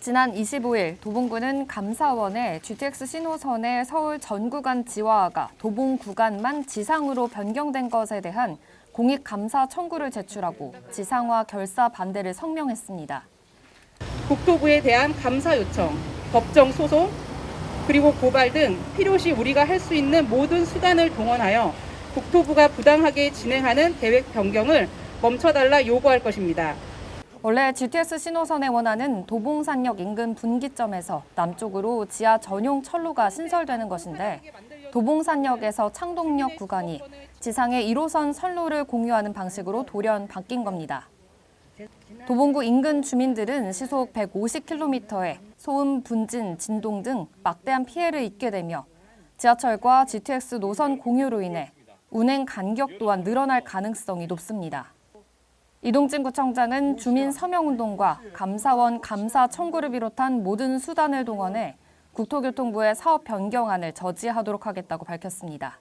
지난 25일 도봉구는 감사원에 GTX 신호선의 서울 전 구간 지화가 도봉 구간만 지상으로 변경된 것에 대한 공익 감사 청구를 제출하고 지상화 결사 반대를 성명했습니다. 국토부에 대한 감사 요청, 법정 소송, 그리고 고발 등 필요시 우리가 할 수 있는 모든 수단을 동원하여 국토부가 부당하게 진행하는 계획 변경을 멈춰달라 요구할 것입니다. 원래 GTX 신호선의 원안은 도봉산역 인근 분기점에서 남쪽으로 지하 전용 철로가 신설되는 것인데 도봉산역에서 창동역 구간이 지상의 1호선 선로를 공유하는 방식으로 돌연 바뀐 겁니다. 도봉구 인근 주민들은 시속 150km에 소음, 분진, 진동 등 막대한 피해를 입게 되며 지하철과 GTX 노선 공유로 인해 운행 간격 또한 늘어날 가능성이 높습니다. 이동진 구청장은 주민 서명운동과 감사원 감사 청구를 비롯한 모든 수단을 동원해 국토교통부의 사업 변경안을 저지하도록 하겠다고 밝혔습니다.